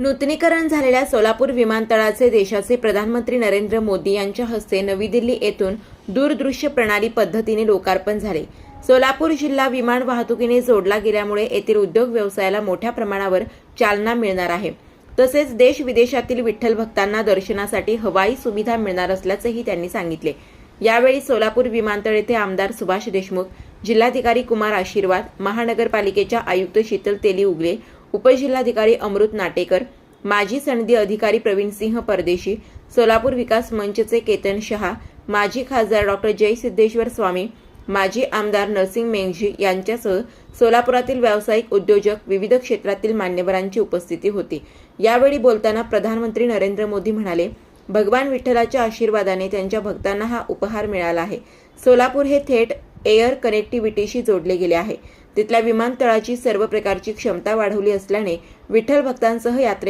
नूतनीकरण झालेल्या सोलापूर विमानतळाचे देशाचे प्रधानमंत्री नरेंद्र मोदी यांच्या हस्ते नवी दिल्ली येथून दूरदृश्य प्रणाली पद्धतीने लोकार्पण झाले. सोलापूर जिल्हा विमान वाहतुकीने जोडला गेल्यामुळे येथील उद्योग व्यवसायाला मोठ्या प्रमाणावर चालना मिळणार आहे. तसेच देश विदेशातील विठ्ठल भक्तांना दर्शनासाठी हवाई सुविधा मिळणार असल्याचेही त्यांनी सांगितले. यावेळी सोलापूर विमानतळ येथे आमदार सुभाष देशमुख जिल्हाधिकारी कुमार आशीर्वाद महानगरपालिकेच्या आयुक्त शीतल तेली उगले उपजिल्हाधिकारी अमृत नाटेकर माजी सनदी अधिकारी प्रवीणसिंह परदेशी सोलापूर विकास मंचचे केतन शहा माजी खासदार डॉक्टर जय सिद्धेश्वर स्वामी माजी आमदार नरसिंग मेंगजी यांच्यासह सोलापुरातील व्यावसायिक उद्योजक विविध क्षेत्रातील मान्यवरांची उपस्थिती होती. यावेळी बोलताना प्रधानमंत्री नरेंद्र मोदी म्हणाले भगवान विठ्ठलाच्या आशीर्वादाने त्यांच्या भक्तांना हा उपहार मिळाला आहे. सोलापूर हे थेट एअर कनेक्टिव्हिटीशी जोडले गेले आहे. तिथल्या विमानतळाची सर्व प्रकारची क्षमता वाढवली असल्याने विठ्ठल भक्तांसह यात्रे